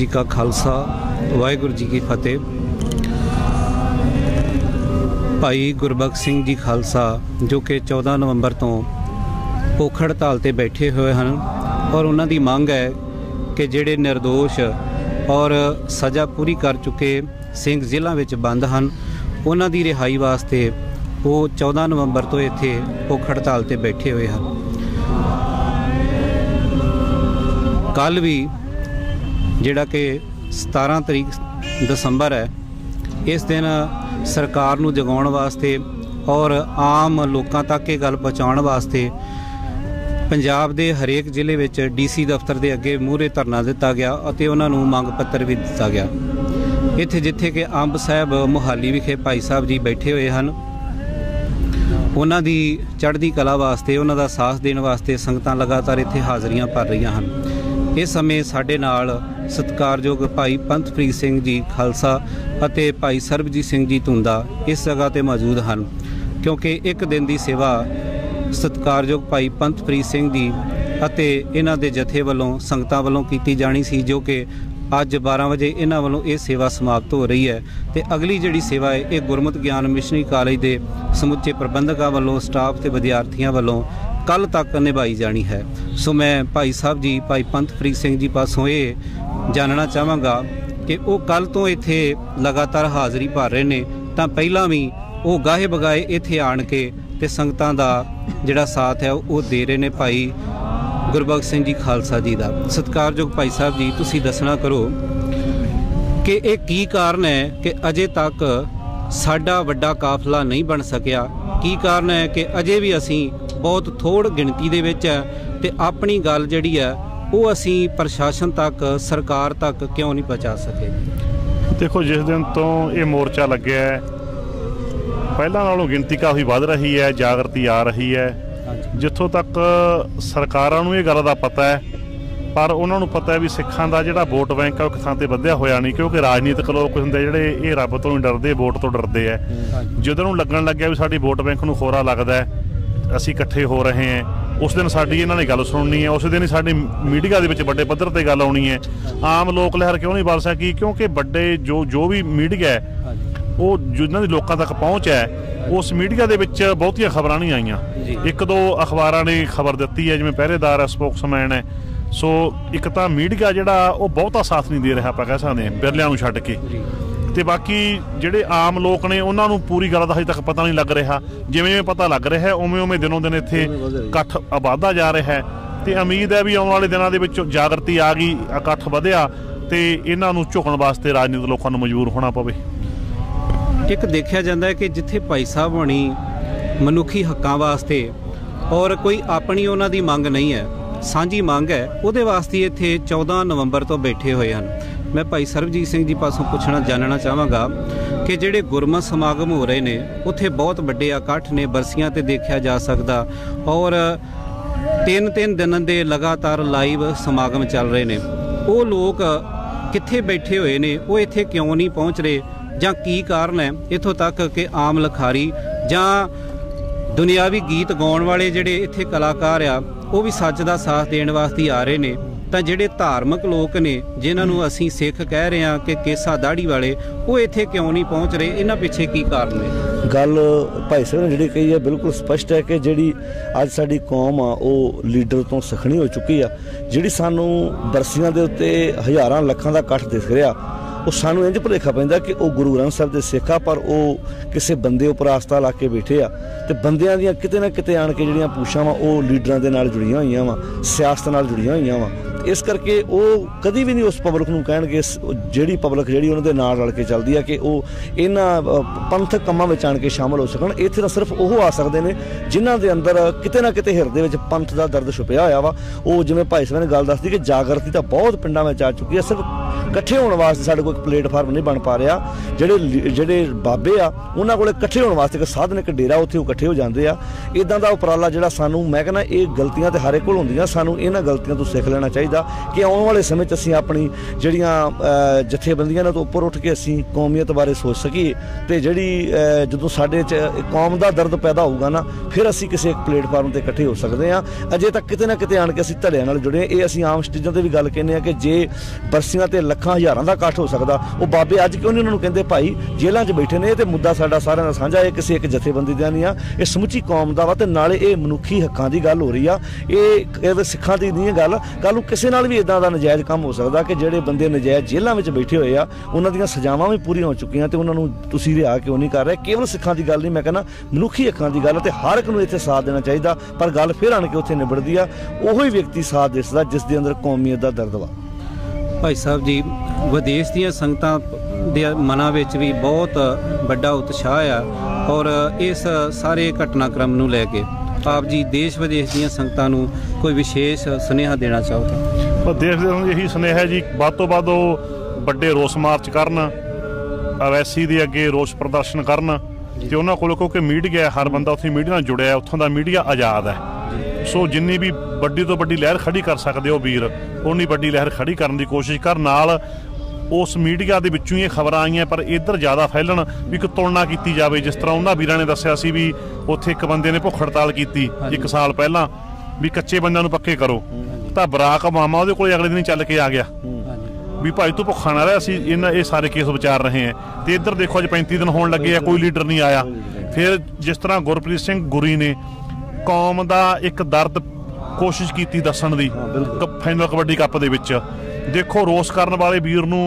ਜੀ ਕਾ ਖਾਲਸਾ, ਵਾਹਿਗੁਰੂ ਜੀ ਕੀ ਫਤਿਹ। ਭਾਈ ਗੁਰਬਖਸ਼ ਸਿੰਘ ਜੀ ਖਾਲਸਾ, ਜੋ ਕਿ 14 ਨਵੰਬਰ ਤੋਂ ਭੁੱਖ ਹੜਤਾਲ ਤੇ ਬੈਠੇ ਹੋਏ ਹਨ, ਔਰ ਉਹਨਾਂ ਦੀ ਮੰਗ ਹੈ ਕਿ ਜਿਹੜੇ નિર્ਦੋਸ਼ ਔਰ ਸਜ਼ਾ ਪੂਰੀ ਕਰ ਚੁੱਕੇ ਸਿੰਘ ਜ਼ਿਲ੍ਹਾ ਵਿੱਚ ਬੰਦ ਹਨ, ਉਹਨਾਂ ਦੀ ਰਿਹਾਈ ਵਾਸਤੇ ਉਹ 14 ਨਵੰਬਰ ਤੋਂ ਇੱਥੇ ਭੁੱਖ ਹੜਤਾਲ ਤੇ ਬੈਠੇ ਹੋਏ ਹਨ। ਕੱਲ ਵੀ ਜਿਹੜਾ ਕਿ 17 ਤਰੀਕ ਦਸੰਬਰ ਹੈ, ਇਸ ਦਿਨ ਸਰਕਾਰ ਨੂੰ ਜਗਾਉਣ ਵਾਸਤੇ ਔਰ ਆਮ ਲੋਕਾਂ ਤੱਕ ਇਹ ਗੱਲ ਪਹੁੰਚਾਉਣ ਵਾਸਤੇ ਪੰਜਾਬ ਦੇ ਹਰੇਕ ਜ਼ਿਲ੍ਹੇ ਵਿੱਚ ਡੀਸੀ ਦਫ਼ਤਰ ਦੇ ਅੱਗੇ ਮੂਹਰੇ ਧਰਨਾ ਦਿੱਤਾ ਗਿਆ ਅਤੇ ਉਹਨਾਂ ਨੂੰ ਮੰਗ ਪੱਤਰ ਵੀ ਦਿੱਤਾ ਗਿਆ। ਇੱਥੇ ਜਿੱਥੇ ਕਿ ਅੰਬ ਸਾਹਿਬ ਮੁਹਾਲੀ ਵਿਖੇ ਭਾਈ ਸਾਹਿਬ ਜੀ ਬੈਠੇ ਹੋਏ ਹਨ, ਉਹਨਾਂ ਦੀ ਚੜ੍ਹਦੀ ਕਲਾ ਵਾਸਤੇ, ਉਹਨਾਂ ਦਾ ਸਾਥ ਦੇਣ ਵਾਸਤੇ ਸੰਗਤਾਂ ਲਗਾਤਾਰ ਇੱਥੇ ਹਾਜ਼ਰੀਆਂ ਭਰ ਰਹੀਆਂ ਹਨ। ਇਸ ਸਮੇਂ ਸਾਡੇ ਨਾਲ ਸਤਿਕਾਰਯੋਗ ਭਾਈ ਪੰਥਪ੍ਰੀਤ ਸਿੰਘ ਜੀ ਖਾਲਸਾ ਅਤੇ ਭਾਈ ਸਰਬਜੀਤ ਸਿੰਘ ਜੀ ਧੁੰਦਾ ਇਸ ਜਗ੍ਹਾ ਤੇ ਮੌਜੂਦ ਹਨ, ਕਿਉਂਕਿ ਇੱਕ ਦਿਨ ਦੀ ਸੇਵਾ ਸਤਿਕਾਰਯੋਗ ਭਾਈ ਪੰਥਪ੍ਰੀਤ ਸਿੰਘ ਜੀ ਅਤੇ ਇਹਨਾਂ ਦੇ ਜਥੇ ਵੱਲੋਂ, ਸੰਗਤਾਂ ਵੱਲੋਂ ਕੀਤੀ ਜਾਣੀ ਸੀ, ਜੋ ਕਿ ਅੱਜ 12 ਵਜੇ ਇਹਨਾਂ ਵੱਲੋਂ ਇਹ ਸੇਵਾ ਸਮਾਪਤ ਹੋ ਰਹੀ ਹੈ। ਤੇ ਅਗਲੀ ਜਿਹੜੀ ਸੇਵਾ ਹੈ, ਇਹ ਗੁਰਮਤਿ ਗਿਆਨ ਮਿਸ਼ਨਰੀ ਕਾਲਜ ਦੇ ਸਮੁੱਚੇ ਪ੍ਰਬੰਧਕਾਂ ਵੱਲੋਂ, ਸਟਾਫ ਤੇ ਵਿਦਿਆਰਥੀਆਂ ਵੱਲੋਂ ਕੱਲ ਤੱਕ ਨਿਭਾਈ ਜਾਣੀ ਹੈ। ਸੋ ਮੈਂ ਭਾਈ ਸਾਹਿਬ ਜੀ, ਭਾਈ ਪੰਥਪ੍ਰੀਤ ਸਿੰਘ ਜੀ ਪਾਸੋਂ ਇਹ ਜਾਣਨਾ ਚਾਹਾਂਗਾ ਕਿ ਉਹ ਕੱਲ ਤੋਂ ਇੱਥੇ ਲਗਾਤਾਰ ਹਾਜ਼ਰੀ ਭਰ ਰਹੇ ਨੇ, ਤਾਂ ਪਹਿਲਾਂ ਵੀ ਉਹ ਗਾਹੇ ਬਗਾਏ ਇੱਥੇ ਆਣ ਕੇ ਤੇ ਸੰਗਤਾਂ ਦਾ ਜਿਹੜਾ ਸਾਥ ਹੈ, ਉਹ ਦੇ ਰਹੇ ਨੇ ਭਾਈ ਗੁਰਬਖਸ਼ ਸਿੰਘ ਜੀ ਖਾਲਸਾ ਜੀ ਦਾ। ਸਤਿਕਾਰਯੋਗ ਭਾਈ ਸਾਹਿਬ ਜੀ, ਤੁਸੀਂ ਦੱਸਣਾ ਕਰੋ ਕਿ ਇਹ ਕੀ ਕਾਰਨ ਹੈ ਕਿ ਅਜੇ ਤੱਕ ਸਾਡਾ ਵੱਡਾ ਕਾਫਲਾ ਨਹੀਂ ਬਣ ਸਕਿਆ? ਕੀ ਕਾਰਨ ਹੈ ਕਿ ਅਜੇ ਵੀ ਅਸੀਂ ਬਹੁਤ ਥੋੜ ਗਿਣਤੀ ਦੇ ਵਿੱਚ ਹੈ ਤੇ ਆਪਣੀ ਗੱਲ ਜਿਹੜੀ ਹੈ ਉਹ ਅਸੀਂ ਪ੍ਰਸ਼ਾਸਨ ਤੱਕ ਸਰਕਾਰ ਤੱਕ ਕਿਉਂ ਨਹੀਂ ਪਹੁੰਚਾ ਸਕੇ? ਦੇਖੋ ਜਿਸ ਦਿਨ ਤੋਂ ਇਹ ਮੋਰਚਾ ਲੱਗਿਆ ਹੈ ਪਹਿਲਾਂ ਨਾਲੋਂ ਗਿਣਤੀ ਕਾਫੀ ਵੱਧ ਰਹੀ ਹੈ ਜਾਗਰਤੀ ਆ ਰਹੀ ਹੈ। ਜਿੱਥੋਂ ਤੱਕ ਸਰਕਾਰਾਂ ਨੂੰ ਇਹ ਗੱਲ ਦਾ ਪਤਾ ਹੈ ਪਰ ਉਹਨਾਂ ਨੂੰ ਪਤਾ ਹੈ ਵੀ ਸਿੱਖਾਂ ਦਾ ਜਿਹੜਾ ਵੋਟ ਬੈਂਕ ਹੈ ਉਹ ਕਿਥਾਂ ਤੇ ਵਧਿਆ ਹੋਇਆ ਨਹੀਂ ਕਿਉਂਕਿ ਰਾਜਨੀਤਿਕ ਲੋਕ ਹੁੰਦੇ ਜਿਹੜੇ ਇਹ ਰੱਬ ਤੋਂ ਨਹੀਂ ਡਰਦੇ ਵੋਟ ਤੋਂ ਡਰਦੇ ਐ ਜਦੋਂ ਨੂੰ ਲੱਗਣ ਲੱਗਿਆ ਵੀ ਸਾਡੀ ਵੋਟ ਬੈਂਕ ਨੂੰ ਖੋਰਾ ਲੱਗਦਾ ਹੈ ਅਸੀਂ ਇਕੱਠੇ ਹੋ ਰਹੇ ਹਾਂ ਉਸ ਦਿਨ ਸਾਡੀ ਇਹਨਾਂ ਨੇ ਗੱਲ ਸੁਣਨੀ ਹੈ ਉਸ ਦਿਨ ਹੀ ਸਾਡੀ ਮੀਡੀਆ ਦੇ ਵਿੱਚ ਵੱਡੇ ਪੱਧਰ ਤੇ ਗੱਲ ਆਉਣੀ ਹੈ। ਆਮ ਲੋਕ ਲਹਿਰ ਕਿਉਂ ਨਹੀਂ ਬਲ ਸਕੀ? ਕਿਉਂਕਿ ਵੱਡੇ ਜੋ ਜੋ ਵੀ ਮੀਡੀਆ ਹੈ ਉਹ ਜਿਨ੍ਹਾਂ ਦੀ ਲੋਕਾਂ ਤੱਕ ਪਹੁੰਚ ਹੈ ਉਸ ਮੀਡੀਆ ਦੇ ਵਿੱਚ ਬਹੁਤੀਆਂ ਖਬਰਾਂ ਨਹੀਂ ਆਈਆਂ। ਇੱਕ ਦੋ ਅਖਬਾਰਾਂ ਨੇ ਖਬਰ ਦਿੱਤੀ ਹੈ ਜਿਵੇਂ ਪਹਿਰੇਦਾਰ ਹੈ ਸਪੋਕਸਮੈਨ ਹੈ। ਸੋ ਇੱਕ ਤਾਂ ਮੀਡੀਆ ਜਿਹੜਾ ਉਹ ਬਹੁਤਾ ਸਾਥ ਨਹੀਂ ਦੇ ਰਿਹਾ ਆਪਾਂ ਕਹਿ ਸਕਦੇ ਹਾਂ ਬਿਰਲਿਆਂ ਨੂੰ ਛੱਡ ਕੇ। ਤੇ ਬਾਕੀ ਜਿਹੜੇ ਆਮ ਲੋਕ ਨੇ ਉਹਨਾਂ ਨੂੰ ਪੂਰੀ ਗੱਲ ਦਾ ਹਜੇ ਤੱਕ ਪਤਾ ਨਹੀਂ ਲੱਗ ਰਿਹਾ। ਜਿਵੇਂ ਜਿਵੇਂ ਪਤਾ ਲੱਗ ਰਿਹਾ ਉਵੇਂ ਉਵੇਂ ਦਿਨੋਂ ਦਿਨ ਇੱਥੇ ਇਕੱਠ ਆਬਾਦਾ ਜਾ ਰਿਹਾ ਹੈ। ਤੇ ਉਮੀਦ ਹੈ ਵੀ ਆਉਣ ਵਾਲੇ ਦਿਨਾਂ ਦੇ ਵਿੱਚ ਜਾਗਰਤੀ ਆ ਗਈ ਇਕੱਠ ਵਧਿਆ ਤੇ ਇਹਨਾਂ ਨੂੰ ਝੁਕਣ ਵਾਸਤੇ ਰਾਜਨੀਤਿਕ ਲੋਕਾਂ ਨੂੰ ਮਜਬੂਰ ਹੋਣਾ ਪਵੇ। ਇੱਕ ਦੇਖਿਆ ਜਾਂਦਾ ਹੈ ਕਿ ਜਿੱਥੇ ਭਾਈ ਸਾਹਿਬ ਹੋਣੀ ਮਨੁੱਖੀ ਹੱਕਾਂ ਵਾਸਤੇ ਔਰ ਕੋਈ ਆਪਣੀ ਉਹਨਾਂ ਦੀ ਮੰਗ ਨਹੀਂ ਹੈ ਸਾਂਝੀ ਮੰਗ ਹੈ ਉਹਦੇ ਵਾਸਤੇ ਇੱਥੇ 14 ਨਵੰਬਰ ਤੋਂ ਬੈਠੇ ਹੋਏ ਹਨ। ਮੈਂ ਭਾਈ ਸਰਬਜੀਤ ਸਿੰਘ ਜੀ ਪਾਸੋਂ ਪੁੱਛਣਾ ਜਾਣਨਾ ਚਾਹਾਂਗਾ ਕਿ ਜਿਹੜੇ ਗੁਰਮਤ ਸਮਾਗਮ ਹੋ ਰਹੇ ਨੇ, ਉੱਥੇ ਬਹੁਤ ਵੱਡੇ ਇਕੱਠ ਨੇ, ਬਰਸੀਆਂ ਤੇ ਦੇਖਿਆ ਜਾ ਸਕਦਾ। ਔਰ ਤਿੰਨ ਤਿੰਨ ਦਿਨਾਂ ਦੇ ਲਗਾਤਾਰ ਲਾਈਵ ਸਮਾਗਮ ਚੱਲ ਰਹੇ ਨੇ। ਉਹ ਲੋਕ ਕਿੱਥੇ ਬੈਠੇ ਹੋਏ ਨੇ, ਉਹ ਇੱਥੇ ਕਿਉਂ ਨਹੀਂ ਪਹੁੰਚ ਰਹੇ? ਜਾਂ ਕੀ ਕਾਰਨ ਹੈ? ਇਥੋਂ ਤੱਕ ਕਿ ਆਮ ਲਖਾਰੀ ਜਾਂ ਦੁਨਿਆਵੀ ਗੀਤ ਗਾਉਣ ਵਾਲੇ ਜਿਹੜੇ ਇੱਥੇ ਕਲਾਕਾਰ ਆ, ਉਹ ਵੀ ਸੱਚ ਦਾ ਸਾਥ ਦੇਣ ਵਾਸਤੇ ਆ ਰਹੇ ਨੇ। ਤਾਂ ਜਿਹੜੇ ਧਾਰਮਿਕ ਲੋਕ ਨੇ, ਜਿਨ੍ਹਾਂ ਨੂੰ ਅਸੀਂ ਸਿੱਖ ਕਹਿ ਰਹੇ ਹਾਂ ਕਿ ਕੇਸਾ ਦਾੜੀ ਵਾਲੇ, ਉਹ ਇੱਥੇ ਕਿਉਂ ਨਹੀਂ ਪਹੁੰਚ ਰਹੇ? ਇਹਨਾਂ ਪਿੱਛੇ ਕੀ ਕਾਰਨ ਨੇ? ਗੱਲ ਭਾਈ ਸਾਹਿਬ ਨੇ ਜਿਹੜੀ ਕਹੀ ਹੈ, ਬਿਲਕੁਲ ਸਪਸ਼ਟ ਹੈ ਕਿ ਜਿਹੜੀ ਅੱਜ ਸਾਡੀ ਕੌਮ ਆ, ਉਹ ਲੀਡਰ ਤੋਂ ਸਖਣੀ ਹੋ ਚੁੱਕੀ ਆ। ਜਿਹੜੀ ਸਾਨੂੰ ਬਰਸੀਆਂ ਦੇ ਉੱਤੇ ਹਜ਼ਾਰਾਂ ਲੱਖਾਂ ਦਾ ਇਕੱਠ ਦਿਖ ਰਿਹਾ, ਉਹ ਸਾਨੂੰ ਇੰਜ ਭੁਲੇਖਾ ਪੈਂਦਾ ਕਿ ਉਹ ਗੁਰੂ ਗ੍ਰੰਥ ਸਾਹਿਬ ਦੇ ਸਿੱਖ ਆ, ਪਰ ਉਹ ਕਿਸੇ ਬੰਦੇ ਉੱਪਰ ਆਸਥਾ ਲਾ ਕੇ ਬੈਠੇ ਆ। ਤੇ ਬੰਦਿਆਂ ਦੀਆਂ ਕਿਤੇ ਨਾ ਕਿਤੇ ਆਣ ਕੇ ਜਿਹੜੀਆਂ ਪੂਛਾਂ ਵਾ, ਉਹ ਲੀਡਰਾਂ ਦੇ ਨਾਲ ਜੁੜੀਆਂ ਹੋਈਆਂ ਵਾ, ਸਿਆਸਤ ਨਾਲ ਜੁੜੀਆਂ ਹੋਈਆਂ ਵਾ। ਇਸ ਕਰਕੇ ਉਹ ਕਦੀ ਵੀ ਨਹੀਂ ਉਸ ਪਬਲਿਕ ਨੂੰ ਕਹਿਣਗੇ ਜਿਹੜੀ ਪਬਲਿਕ ਜਿਹੜੀ ਉਹਨਾਂ ਦੇ ਨਾਲ ਰਲ ਕੇ ਚੱਲਦੀ ਆ ਕਿ ਉਹ ਇਹਨਾਂ ਪੰਥਕ ਕੰਮਾਂ ਵਿੱਚ ਆਣ ਕੇ ਸ਼ਾਮਲ ਹੋ ਸਕਣ। ਇੱਥੇ ਤਾਂ ਸਿਰਫ ਉਹ ਆ ਸਕਦੇ ਨੇ ਜਿਨ੍ਹਾਂ ਦੇ ਅੰਦਰ ਕਿਤੇ ਨਾ ਕਿਤੇ ਹਿਰਦੇ ਵਿੱਚ ਪੰਥ ਦਾ ਦਰਦ ਛੁਪਿਆ ਹੋਇਆ ਵਾ। ਉਹ ਜਿਵੇਂ ਭਾਈ ਸਾਹਿਬ ਨੇ ਗੱਲ ਦੱਸਦੀ ਕਿ ਜਾਗਰਤੀ ਤਾਂ ਬਹੁਤ ਪਿੰਡਾਂ ਵਿੱਚ ਆ ਚੁੱਕੀ ਹੈ ਸਿਰਫ ਇਕੱਠੇ ਹੋਣ ਵਾਸਤੇ ਸਾਡੇ ਕੋਲ ਇੱਕ ਪਲੇਟਫਾਰਮ ਨਹੀਂ ਬਣ ਪਾ ਰਿਹਾ। ਜਿਹੜੇ ਜਿਹੜੇ ਬਾਬੇ ਆ, ਉਹਨਾਂ ਕੋਲ ਇਕੱਠੇ ਹੋਣ ਵਾਸਤੇ ਇੱਕ ਸਾਧਨ, ਇੱਕ ਡੇਰਾ ਉੱਥੇ ਉਹ ਇਕੱਠੇ ਹੋ ਜਾਂਦੇ ਆ। ਇਦਾਂ ਦਾ ਉਪਰਾਲਾ ਜਿਹੜਾ ਸਾਨੂੰ, ਮੈਂ ਕਹਿੰਦਾ ਇਹ ਗਲਤੀਆਂ ਤੇ ਹਰੇ ਕੋਲ ਹੁੰਦੀਆਂ, ਸਾਨੂੰ ਇਹਨਾਂ ਗਲਤੀਆਂ ਤੋਂ ਸਿੱਖ ਲੈਣਾ ਚਾਹੀਦਾ। ਕਿ ਆਉਣ ਵਾਲੇ ਸਮੇਂ 'ਚ ਅਸੀਂ ਆਪਣੀ ਜਿਹੜੀਆਂ ਜਥੇਬੰਦੀਆਂ ਨਾਲ ਤੋਂ ਉੱਪਰ ਉੱਠ ਕੇ ਅਸੀਂ ਕੌਮੀਅਤ ਬਾਰੇ ਸੋਚ ਸਕੀਏ ਤੇ ਜਿਹੜੀ ਜਦੋਂ ਸਾਡੇ 'ਚ ਕੌਮ ਦਾ ਦਰਦ ਪੈਦਾ ਹੋਊਗਾ ਨਾ, ਫਿਰ ਅਸੀਂ ਕਿਸੇ ਇੱਕ ਪਲੇਟਫਾਰਮ ਤੇ ਇਕੱਠੇ ਹੋ ਸਕਦੇ ਆ ਅਜੇ ਤੱਕ ਕਿਤੇ ਨਾ ਕਿਤੇ ਆਣ ਕੇ ਅਸੀਂ ਧੜਿਆਂ ਨਾਲ ਜੁੜੇ ਇਹ ਅਸੀਂ ਆਮ ਸਟੇਜਾਂ ਤੇ ਵੀ ਗੱਲ ਕਹਿੰਦੇ ਆ ਕਿ ਜੇ ਬਰਸੀਆਂ ਤੇ ਲੱਖਾਂ ਹਜ਼ਾਰਾਂ ਦਾ ਇਕੱਠ ਹੋ ਸਕਦਾ, ਉਹ ਬਾਬੇ ਅੱਜ ਕਿਉਂ ਨਹੀਂ ਉਹਨਾਂ ਨੂੰ ਕਹਿੰਦੇ, ਭਾਈ, ਜੇਲ੍ਹਾਂ 'ਚ ਬੈਠੇ ਨੇ ਇਹ ਤੇ ਮੁੱਦਾ ਸਾਡਾ ਸਾਰਿਆਂ ਦਾ ਸਾਂਝਾ ਇਹ ਕਿਸੇ ਇੱਕ ਜਥੇਬੰਦੀ ਦਾ ਨਹੀਂ ਆ। ਇਹ ਸਮੁੱਚੀ ਕੌਮ ਦਾ ਵਾ ਤੇ ਨਾਲੇ ਇਹ ਮਨੁੱਖੀ ਹੱਕਾਂ ਦੀ ਗੱਲ ਹੋ ਰਹੀ ਆ। ਇਹ ਸਿੱਖਾਂ ਦੀ ਨਹੀਂ ਗੱਲ ਕੱਲ ਨੂੰ ਕਿਸੇ ਨਾਲ ਵੀ ਇਦਾਂ ਦਾ ਨਜਾਇਜ਼ ਕੰਮ ਹੋ ਸਕਦਾ ਕਿ ਜਿਹੜੇ ਬੰਦੇ ਨਜਾਇਜ਼ ਜੇਲ੍ਹਾਂ ਵਿੱਚ ਬੈਠੇ ਹੋਏ ਆ, ਉਹਨਾਂ ਦੀਆਂ ਸਜ਼ਾਵਾਂ ਵੀ ਪੂਰੀਆਂ ਹੋ ਚੁੱਕੀਆਂ ਤੇ ਉਹਨਾਂ ਨੂੰ ਤੁਸੀਂ ਰਿਹਾ ਕਿਉਂ ਨਹੀਂ ਕਰ ਰਹੇ? ਕੇਵਲ ਸਿੱਖਾਂ ਦੀ ਗੱਲ ਨਹੀਂ, ਮੈਂ ਕਹਿੰਦਾ ਮਨੁੱਖੀ ਹੱਕਾਂ ਦੀ ਗੱਲ ਆ ਤੇ ਹਰ ਇੱਕ ਨੂੰ ਇੱਥੇ ਸਾਥ ਦੇਣਾ ਚਾਹੀਦਾ, ਪਰ ਗੱਲ ਫਿਰ ਆਣ ਕੇ ਉੱਥੇ ਨਿਬੜਦੀ ਆ, ਉਹੀ ਵਿਅਕਤੀ ਸਾਥ ਦਿਸਦਾ ਜਿਸ ਦੇ ਅੰਦਰ ਕੌਮੀਅਤ ਦਾ ਦਰਦ ਵਾ। ਭਾਈ ਸਾਹਿਬ ਜੀ, ਵਿਦੇਸ਼ ਦੀਆਂ ਸੰਗਤਾਂ ਦੇ ਮਨਾਂ ਵਿੱਚ ਵੀ ਬਹੁਤ ਵੱਡਾ ਉਤਸ਼ਾਹ ਆ ਔਰ ਇਸ ਸਾਰੇ ਘਟਨਾਕ੍ਰਮ ਨੂੰ ਲੈ ਕੇ ਆਪ ਜੀ ਦੇਸ਼ ਵਿਦੇਸ਼ ਦੀਆਂ ਸੰਗਤਾਂ ਨੂੰ ਕੋਈ ਵਿਸ਼ੇਸ਼ ਸੁਨੇਹਾ ਦੇਣਾ ਚਾਹੋ ਤਾਂ ਪਰ ਦੇਸ਼ ਦੇ ਨੂੰ ਇਹੀ ਸੁਨੇਹਾ ਜੀ, ਵੱਧ ਤੋਂ ਵੱਧ ਉਹ ਵੱਡੇ ਰੋਸ ਮਾਰਚ ਕਰਨ ਅਵੈਸੀ ਦੇ ਅੱਗੇ ਰੋਸ ਪ੍ਰਦਰਸ਼ਨ ਕਰਨ ਤੇ ਉਹਨਾਂ ਕੋਲ ਕਿਉਂਕਿ ਮੀਡੀਆ ਹਰ ਬੰਦਾ ਉੱਥੇ ਮੀਡੀਆ ਨਾਲ ਜੁੜਿਆ ਉੱਥੋਂ ਦਾ ਮੀਡੀਆ ਆਜ਼ਾਦ ਹੈ। ਸੋ ਜਿੰਨੀ ਵੀ ਵੱਡੀ ਤੋਂ ਵੱਡੀ ਲਹਿਰ ਖੜੀ ਕਰ ਸਕਦੇ ਹੋ ਵੀਰ ਉਨੀ ਵੱਡੀ ਲਹਿਰ ਖੜੀ ਕਰਨ ਦੀ ਕੋਸ਼ਿਸ਼ ਕਰ। ਨਾਲ ਉਸ ਮੀਡੀਆ ਦੇ ਵਿੱਚੋਂ ਹੀ ਇਹ ਖਬਰਾਂ ਆਈਆਂ, ਪਰ ਇੱਧਰ ਜ਼ਿਆਦਾ ਫੈਲਣ ਵੀ ਇੱਕ ਤੁਲਨਾ ਕੀਤੀ ਜਾਵੇ। ਜਿਸ ਤਰ੍ਹਾਂ ਉਹਨਾਂ ਵੀਰਾਂ ਨੇ ਦੱਸਿਆ ਸੀ ਵੀ ਉੱਥੇ ਇੱਕ ਬੰਦੇ ਨੇ ਭੁੱਖ ਹੜਤਾਲ ਕੀਤੀ ਇੱਕ ਸਾਲ ਪਹਿਲਾਂ, ਵੀ ਕੱਚੇ ਬੰਦਿਆਂ ਨੂੰ ਪੱਕੇ ਕਰੋ। ਤਾਂ ਬਰਾਕ ਮਾਮਾ ਉਹਦੇ ਕੋਲ ਅਗਲੇ ਦਿਨ ਹੀ ਚੱਲ ਕੇ ਆ ਗਿਆ। ਵੀ ਭਾਈ ਤੂੰ ਭੁੱਖਾ ਨਾ ਰਹਿ ਅਸੀਂ ਇਹਨਾਂ ਇਹ ਸਾਰੇ ਕੇਸ ਵਿਚਾਰ ਰਹੇ ਹਾਂ। ਤੇ ਇੱਧਰ ਦੇਖੋ ਅੱਜ 35 ਦਿਨ ਹੋਣ ਲੱਗੇ ਆ ਕੋਈ ਲੀਡਰ ਨਹੀਂ ਆਇਆ। ਫਿਰ ਜਿਸ ਤਰ੍ਹਾਂ ਗੁਰਪ੍ਰੀਤ ਸਿੰਘ ਗੁਰੀ ਨੇ ਕੌਮ ਦਾ ਇੱਕ ਦਰਦ ਕੋਸ਼ਿਸ਼ ਕੀਤੀ ਦੱਸਣ ਦੀ ਫਾਈਨਲ ਕਬੱਡੀ ਕੱਪ ਦੇ ਵਿੱਚ। ਦੇਖੋ ਰੋਸ ਕਰਨ ਵਾਲੇ ਵੀਰ ਨੂੰ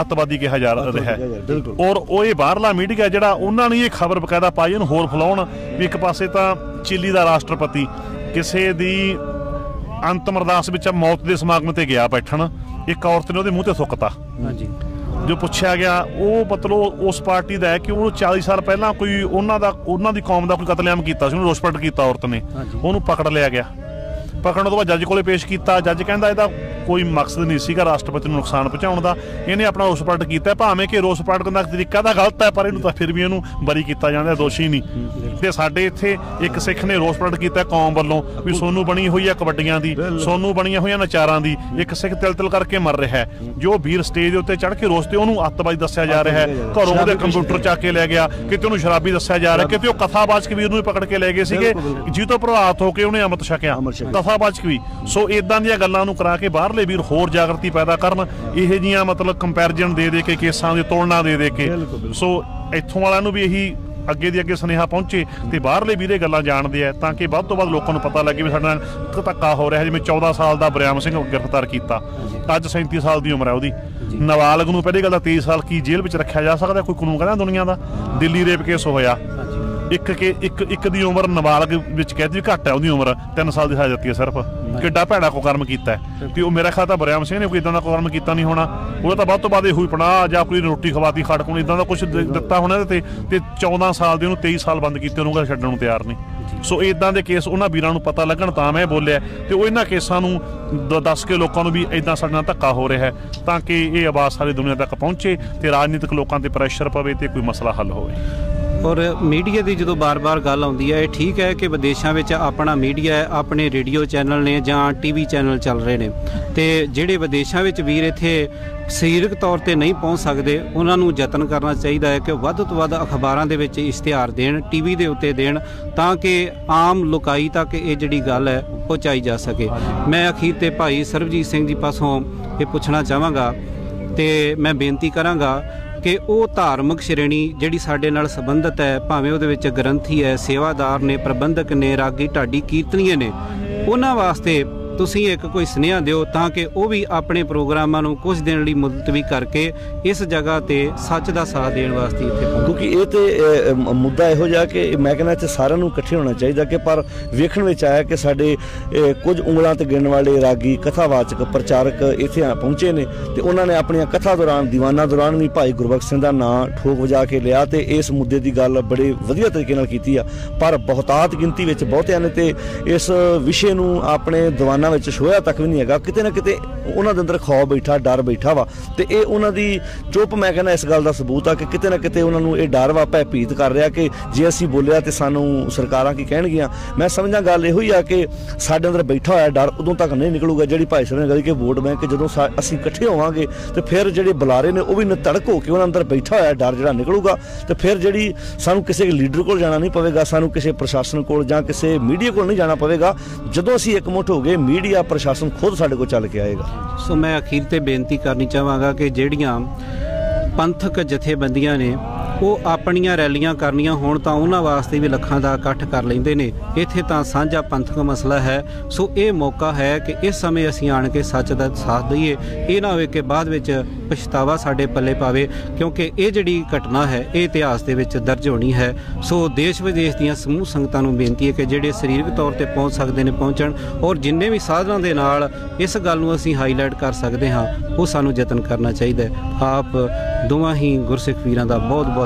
ਅੱਤਵਾਦੀ ਕਿਹਾ ਜਾ ਰਿਹਾ ਹੈ। ਔਰ ਉਹ ਇਹ ਬਾਹਰਲਾ ਮੀਡੀਆ ਜਿਹੜਾ ਉਹਨਾਂ ਨੇ ਇਹ ਖਬਰ ਬਕਾਇਦਾ ਪਾਈ ਇਹਨੂੰ ਹੋਰ ਫਲਾਉਣ। ਵੀ ਇੱਕ ਪਾਸੇ ਤਾਂ ਚਿਲੀ ਦਾ ਰਾਸ਼ਟਰਪਤੀ ਕਿਸੇ ਦੀ ਅੰਤਮ ਅਰਦਾਸ ਵਿੱਚ ਮੌਤ ਦੇ ਸਮਾਗਮ ਤੇ ਗਿਆ ਬੈਠਣ। ਇੱਕ ਔਰਤ ਨੇ ਉਹਦੇ ਮੂੰਹ ਤੇ ਥੁੱਕਤਾ ਹਾਂਜੀ। ਜੋ ਪੁੱਛਿਆ ਗਿਆ ਉਹ ਮਤਲਬ ਉਸ ਪਾਰਟੀ ਦਾ ਹੈ ਕਿ ਉਹਨੂੰ 40 ਸਾਲ ਪਹਿਲਾਂ ਕੋਈ ਉਹਨਾਂ ਦਾ ਉਹਨਾਂ ਦੀ ਕੌਮ ਦਾ ਕੋਈ ਕਤਲੇਆਮ ਕੀਤਾ ਸੀ ਉਹਨੂੰ ਰੋਸਪਲਟ ਕੀਤਾ ਔਰਤ ਨੇ। ਉਹਨੂੰ ਪਕੜ ਲਿਆ ਗਿਆ। ਪਕੜਨ ਤੋਂ ਬਾਅਦ ਜੱਜ ਕੋਲੇ ਪੇਸ਼ ਕੀਤਾ। ਜੱਜ ਕਹਿੰਦਾ ਇਹਦਾ ਕੋਈ ਮਕਸਦ ਨਹੀਂ ਸੀਗਾ ਰਾਸ਼ਟਰਪਤੀ ਨੂੰ ਨੁਕਸਾਨ ਪਹੁੰਚਾਉਣ ਦਾ। ਇਹਨੇ ਆਪਣਾ ਰੋਸ ਪ੍ਰਗਟ ਕੀਤਾ। ਭਾਵੇਂ ਕਿ ਰੋਸ ਪ੍ਰਗਟ ਦਾ ਤਰੀਕਾ ਤਾਂ ਗਲਤ ਹੈ ਪਰ ਇਹਨੂੰ ਤਾਂ ਫਿਰ ਵੀ ਇਹਨੂੰ ਬਰੀ ਕੀਤਾ ਜਾਂਦਾ ਦੋਸ਼ੀ ਨਹੀਂ। ਤੇ ਸਾਡੇ ਇੱਥੇ ਇੱਕ ਸਿੱਖ ਨੇ ਰੋਸ ਪ੍ਰਗਟ ਕੀਤਾ ਕੌਮ ਵੱਲੋਂ ਵੀ ਸੋਨੂੰ ਬਣੀ ਹੋਈ ਹੈ ਕਬੱਡੀਆਂ ਦੀ ਸੋਨੂੰ ਬਣੀਆਂ ਹੋਈਆਂ ਨਚਾਰਾਂ ਦੀ। ਇੱਕ ਸਿੱਖ ਤਿਲ ਤਿਲ ਕਰਕੇ ਮਰ ਰਿਹਾ ਹੈ। ਜੋ ਵੀਰ ਸਟੇਜ ਦੇ ਉੱਤੇ ਚੜ੍ਹ ਕੇ ਰੋਸ ਤੇ ਉਹਨੂੰ ਅੱਤਵਾਦੀ ਦੱਸਿਆ ਜਾ ਰਿਹਾ ਹੈ। ਘਰੋਂ ਉਹਦੇ ਕੰਪਿਊਟਰ ਚੱਕ ਕੇ ਲੈ ਗਿਆ ਕਿਤੇ ਉਹਨੂੰ ਸ਼ਰਾਬੀ ਦੱਸਿਆ ਜਾ ਰਿਹਾ ਕਿਤੇ ਉਹ ਕਥਾਵਾਚਕ ਵੀਰ ਨੂੰ ਹੀ ਪਕੜ ਕੇ ਲੈ ਗਏ ਸੀਗੇ। ਜੀ ਤੋਂ ਪ੍ਰਭਾਵਿਤ ਹੋ ਕੇ ਉਹਨੇ ਅੰਮ੍ਰਿਤ ਛਕਿਆ। ਦਫਾਬਾਜ਼ਕ ਵੀ ਸੋ ਇਦਾਂ ਦੀਆਂ ਗੱਲਾਂ ਨੂੰ ਕਰਾ ਕੇ ਬਾਹਰਲੇ ਵੀਰ ਹੋਰ ਜਾਗਰਤੀ ਪੈਦਾ ਕਰਨ ਇਹ ਜੀਆਂ ਮਤਲਬ ਕੰਪੈਰੀਜ਼ਨ ਦੇ ਦੇ ਕੇ ਕੇਸਾਂ ਦੀ ਤੁਲਨਾ ਦੇ ਦੇ ਕੇ। ਸੋ ਇੱਥੋਂ ਵਾਲਿਆਂ ਨੂੰ ਵੀ ਇਹੀ ਅੱਗੇ ਦੀ ਅੱਗੇ ਸੁਨੇਹਾ ਪਹੁੰਚੇ ਤੇ ਬਾਹਰਲੇ ਵੀਰੇ ਗੱਲਾਂ ਜਾਣਦੇ ਆ ਤਾਂ ਕਿ ਵੱਧ ਤੋਂ ਵੱਧ ਲੋਕਾਂ ਨੂੰ ਪਤਾ ਲੱਗੇ ਵੀ ਸਾਡੇ ਨਾਲ ਧੱਕਾ ਹੋ ਰਿਹਾ ਜਿਵੇਂ 14 ਸਾਲ ਦਾ ਬਰਿਆਮ ਸਿੰਘ ਗ੍ਰਿਫਤਾਰ ਕੀਤਾ। ਅੱਜ 37 ਸਾਲ ਦੀ ਉਮਰ ਹੈ ਉਹਦੀ। ਨਾਬਾਲਗ ਨੂੰ ਪਹਿਲੀ ਗੱਲ ਤਾਂ 23 ਸਾਲ ਕੀ ਜੇਲ੍ਹ ਵਿੱਚ ਰੱਖਿਆ ਜਾ ਸਕਦਾ ਕੋਈ ਕਾਨੂੰਨ ਕਹਿੰਦਾ ਦੁਨੀਆ ਦਾ? ਦਿੱਲੀ ਰੇਪ ਕੇਸ ਹੋਇਆ। ਇੱਕ ਕੇ ਇੱਕ ਇੱਕ ਦੀ ਉਮਰ ਨਾਬਾਲਗ ਵਿੱਚ ਕਹਿੰਦੀ ਘੱਟ ਹੈ ਉਹਦੀ ਉਮਰ 3 ਸਾਲ ਦੀ ਸਜ਼ਾ ਦਿੱਤੀ ਹੈ ਸਿਰਫ। ਕਿੱਡਾ ਭੈੜਾ ਕੋ ਕਰਮ ਕੀਤਾ ਹੈ। ਤੇ ਉਹ ਮੇਰਾ ਖਿਆਲ ਤਾਂ ਬਰਿਆਮ ਸਿੰਘ ਨੇ ਕੋਈ ਇਦਾਂ ਦਾ ਕਰਮ ਕੀਤਾ ਨਹੀਂ ਹੋਣਾ। ਉਹਦਾ ਤਾਂ ਵੱਧ ਤੋਂ ਵੱਧ ਇਹ ਹੋਈ ਪਣਾ ਜਾਂ ਕੋਈ ਰੋਟੀ ਖਵਾਤੀ ਖੜਕ ਨੂੰ ਇਦਾਂ ਦਾ ਕੁਝ ਦਿੱਤਾ ਹੋਣਾ ਤੇ ਤੇ 14 ਸਾਲ ਦੇ ਉਹਨੂੰ 23 ਸਾਲ ਬੰਦ ਕੀਤੇ ਉਹਨੂੰ ਕਹਿੰਦਾ ਛੱਡਣ ਨੂੰ ਤਿਆਰ ਨਹੀਂ। ਸੋ ਇਦਾਂ ਦੇ ਕੇਸ ਉਹਨਾਂ ਵੀਰਾਂ ਨੂੰ ਪਤਾ ਲੱਗਣ ਤਾਂ ਮੈਂ ਬੋਲਿਆ। ਤੇ ਉਹ ਇਹਨਾਂ ਕੇਸਾਂ ਨੂੰ ਦੱਸ ਕੇ ਲੋਕਾਂ ਨੂੰ ਵੀ ਇਦਾਂ ਸਾਡੇ ਨਾਲ ਧੱਕਾ ਹੋ ਰਿਹਾ ਹੈ ਤਾਂ ਕਿ ਇਹ ਆਵਾਜ਼ ਸਾਰੀ ਦੁਨੀਆ ਤੱਕ ਪਹੁੰਚੇ ਤੇ ਰਾਜਨੀਤਿਕ ਲੋਕਾਂ ਤੇ ਪ੍ਰੈਸ਼ਰ ਪਵੇ ਤੇ ਕੋਈ ਮਸਲਾ ਹੱਲ ਹੋਵੇ। ਔਰ ਮੀਡੀਆ ਦੀ ਜਦੋਂ ਬਾਰ-ਬਾਰ ਗੱਲ ਆਉਂਦੀ ਹੈ, ਇਹ ਠੀਕ ਹੈ ਕਿ ਵਿਦੇਸ਼ਾਂ ਵਿੱਚ ਆਪਣਾ ਮੀਡੀਆ ਹੈ, ਆਪਣੇ ਰੇਡੀਓ ਚੈਨਲ ਨੇ ਜਾਂ ਟੀਵੀ ਚੈਨਲ ਚੱਲ ਰਹੇ ਨੇ। ਤੇ ਜਿਹੜੇ ਵਿਦੇਸ਼ਾਂ ਵਿੱਚ ਵੀਰ ਇੱਥੇ ਸਰੀਰਕ ਤੌਰ ਤੇ ਨਹੀਂ ਪਹੁੰਚ ਸਕਦੇ, ਉਹਨਾਂ ਨੂੰ ਯਤਨ ਕਰਨਾ ਚਾਹੀਦਾ ਹੈ ਕਿ ਵੱਧ ਤੋਂ ਵੱਧ ਅਖਬਾਰਾਂ ਦੇ ਵਿੱਚ ਇਸ਼ਤਿਹਾਰ ਦੇਣ, ਟੀਵੀ ਦੇ ਉੱਤੇ ਦੇਣ, ਤਾਂ ਕਿ ਆਮ ਲੋਕਾਈ ਤੱਕ ਇਹ ਜਿਹੜੀ ਗੱਲ ਹੈ, ਪਹੁੰਚਾਈ ਜਾ ਸਕੇ। ਮੈਂ ਅਖੀਰ ਤੇ ਭਾਈ ਸਰਬਜੀਤ ਸਿੰਘ ਜੀ ਪਾਸੋਂ ਇਹ ਪੁੱਛਣਾ ਚਾਹਾਂਗਾ ਤੇ ਮੈਂ ਬੇਨਤੀ ਕਰਾਂਗਾ ਕਿ ਉਹ ਧਾਰਮਿਕ ਸ਼੍ਰੇਣੀ ਜਿਹੜੀ ਸਾਡੇ ਨਾਲ ਸੰਬੰਧਿਤ ਹੈ, ਭਾਵੇਂ ਉਹਦੇ ਵਿੱਚ ਗ੍ਰੰਥੀ ਹੈ, ਸੇਵਾਦਾਰ ਨੇ, ਪ੍ਰਬੰਧਕ ਨੇ, ਰਾਗੀ ਢਾਡੀ ਕੀਰਤਨੀਏ ਨੇ, ਉਹਨਾਂ ਵਾਸਤੇ ਤੁਸੀਂ ਇੱਕ ਕੋਈ ਸੁਨੇਹਾ ਦਿਓ ਤਾਂ ਕਿ ਉਹ ਵੀ ਆਪਣੇ ਪ੍ਰੋਗਰਾਮਾਂ ਨੂੰ ਕੁਝ ਦਿਨ ਲਈ ਮੁਲਤਵੀ ਕਰਕੇ ਇਸ ਜਗ੍ਹਾ ਤੇ ਸੱਚ ਦਾ ਸਾਥ ਦੇਣ ਵਾਸਤੇ ਇੱਥੇ ਪਹੁੰਚਣ ਕਿਉਂਕਿ ਇਹ ਤੇ ਮੁੱਦਾ ਇਹੋ ਜਿਹਾ ਕਿ ਮੈਂ ਕਹਿੰਦਾ ਇੱਥੇ ਸਾਰਿਆਂ ਨੂੰ ਇਕੱਠੇ ਹੋਣਾ ਚਾਹੀਦਾ ਕਿ ਪਰ ਵੇਖਣ ਵਿੱਚ ਆਇਆ ਕਿ ਸਾਡੇ ਕੁਝ ਉਂਗਲਾਂ ਤੇ ਗਿਣਨ ਵਾਲੇ ਰਾਗੀ ਕਥਾਵਾਚਕ ਪ੍ਰਚਾਰਕ ਇੱਥੇ ਆ ਪਹੁੰਚੇ ਨੇ ਤੇ ਉਹਨਾਂ ਨੇ ਆਪਣੀਆਂ ਕਥਾ ਦੌਰਾਨ, ਦੀਵਾਨਾਂ ਦੌਰਾਨ ਵੀ ਭਾਈ ਗੁਰਬਖਸ਼ ਸਿੰਘ ਦਾ ਨਾਂ ਠੋਕ ਵਜਾ ਕੇ ਲਿਆ ਤੇ ਇਸ ਮੁੱਦੇ ਦੀ ਗੱਲ ਬੜੇ ਵਧੀਆ ਤਰੀਕੇ ਨਾਲ ਕੀਤੀ ਆ। ਪਰ ਬਹੁਤਾਤ ਗਿਣਤੀ ਵਿੱਚ ਬਹੁਤਿਆਂ ਨੇ ਤੇ ਇਸ ਵਿਸ਼ੇ ਨੂੰ ਆਪਣੇ ਦੀਵਾਨਾਂ ਵਿੱਚ ਸੋਇਆ ਤੱਕ ਵੀ ਨਹੀਂ ਹੈਗਾ। ਕਿਤੇ ਨਾ ਕਿਤੇ ਉਹਨਾਂ ਦੇ ਅੰਦਰ ਖੌਫ ਬੈਠਾ, ਡਰ ਬੈਠਾ ਵਾ। ਤੇ ਇਹ ਉਹਨਾਂ ਦੀ ਚੁੱਪ ਮੈਂ ਕਹਿੰਦਾ ਇਸ ਗੱਲ ਦਾ ਸਬੂਤ ਆ ਕਿ ਕਿਤੇ ਨਾ ਕਿਤੇ ਉਹਨਾਂ ਨੂੰ ਇਹ ਡਰ ਵਾ ਭੈਭੀਤ ਕਰ ਰਿਹਾ ਕਿ ਜੇ ਅਸੀਂ ਬੋਲਿਆ ਤੇ ਸਾਨੂੰ ਸਰਕਾਰਾਂ ਕੀ ਕਹਿਣਗੀਆਂ। ਮੈਂ ਸਮਝਾਂ ਗੱਲ ਇਹੋ ਹੀ ਆ ਕਿ ਸਾਡੇ ਅੰਦਰ ਬੈਠਾ ਹੋਇਆ ਡਰ ਉਦੋਂ ਤੱਕ ਨਹੀਂ ਨਿਕਲੂਗਾ ਜਿਹੜੀ ਭਾਈ ਸਾਹਿਬ ਨੇ ਗੱਲ ਕਿ ਵੋਟ ਬੈਂਕ ਜਦੋਂ ਸਾ- ਅਸੀਂ ਇਕੱਠੇ ਹੋਵਾਂਗੇ ਤੇ ਫਿਰ ਜਿਹੜੇ ਬੁਲਾਰੇ ਨੇ ਉਹ ਵੀ ਨਤੜਕ ਹੋ ਕੇ ਉਹਨਾਂ ਅੰਦਰ ਬੈਠਾ ਹੋਇਆ ਡਰ ਜਿਹੜਾ ਨਿਕਲੂਗਾ। ਤੇ ਫਿਰ ਜਿਹੜੀ ਸਾਨੂੰ ਕਿਸੇ ਲੀਡਰ ਕੋਲ ਜਾਣਾ ਨਹੀਂ ਪਵੇਗਾ, ਸਾਨੂੰ ਕਿਸੇ ਪ੍ਰਸ਼ਾਸਨ ਕੋਲ ਜਾਂ ਕਿਸੇ ਮੀਡੀਆ ਕੋਲ ਨਹੀਂ ਜਾਣਾ ਪਵੇਗਾ। ਜਦੋਂ ਅਸੀਂ ਇਕਮੁੱਠ ਹੋ ਗਏ ਮੀਡੀਆ ਪ੍ਰਸ਼ਾਸਨ ਖੁਦ ਸਾਡੇ ਕੋਲ ਚੱਲ ਕੇ ਆਏਗਾ। ਸੋ ਮੈਂ ਅਖੀਰ ਤੇ ਬੇਨਤੀ ਕਰਨੀ ਚਾਹਾਂਗਾ ਕਿ ਜਿਹੜੀਆਂ ਪੰਥਕ ਜਥੇਬੰਦੀਆਂ ਨੇ ਉਹ ਆਪਣੀਆਂ ਰੈਲੀਆਂ ਕਰਨੀਆਂ ਹੋਣ ਤਾਂ ਉਹਨਾਂ ਵਾਸਤੇ ਵੀ ਲੱਖਾਂ ਦਾ ਇਕੱਠ ਕਰ ਲੈਂਦੇ ਨੇ। ਇੱਥੇ ਤਾਂ ਸਾਂਝਾ ਪੰਥਕ ਮਸਲਾ ਹੈ। ਸੋ ਇਹ ਮੌਕਾ ਹੈ ਕਿ ਇਸ ਸਮੇਂ ਅਸੀਂ ਆਣ ਕੇ ਸੱਚ ਦਾ ਸਾਥ ਦਈਏ। ਇਹ ਨਾ ਹੋਵੇ ਕਿ ਬਾਅਦ ਵਿੱਚ ਪਛਤਾਵਾ ਸਾਡੇ ਪੱਲੇ ਪਾਵੇ, ਕਿਉਂਕਿ ਇਹ ਜਿਹੜੀ ਘਟਨਾ ਹੈ, ਇਹ ਇਤਿਹਾਸ ਦੇ ਵਿੱਚ ਦਰਜ ਹੋਣੀ ਹੈ। ਸੋ ਦੇਸ਼ ਵਿਦੇਸ਼ ਦੀਆਂ ਸਮੂਹ ਸੰਗਤਾਂ ਨੂੰ ਬੇਨਤੀ ਹੈ ਕਿ ਜਿਹੜੇ ਸਰੀਰਕ ਤੌਰ ਤੇ ਪਹੁੰਚ ਸਕਦੇ ਨੇ ਪਹੁੰਚਣ ਔਰ ਜਿੰਨੇ ਵੀ ਸਾਧਨਾਂ ਦੇ ਨਾਲ ਇਸ ਗੱਲ ਨੂੰ ਅਸੀਂ ਹਾਈਲਾਈਟ ਕਰ ਸਕਦੇ ਹਾਂ, ਉਹ ਸਾਨੂੰ ਯਤਨ ਕਰਨਾ ਚਾਹੀਦਾ ਆਪ ਦੋਵਾਂ ਹੀ ਗੁਰਸਿੱਖ ਵੀਰਾਂ ਦਾ ਬਹੁਤ ਬਹੁਤ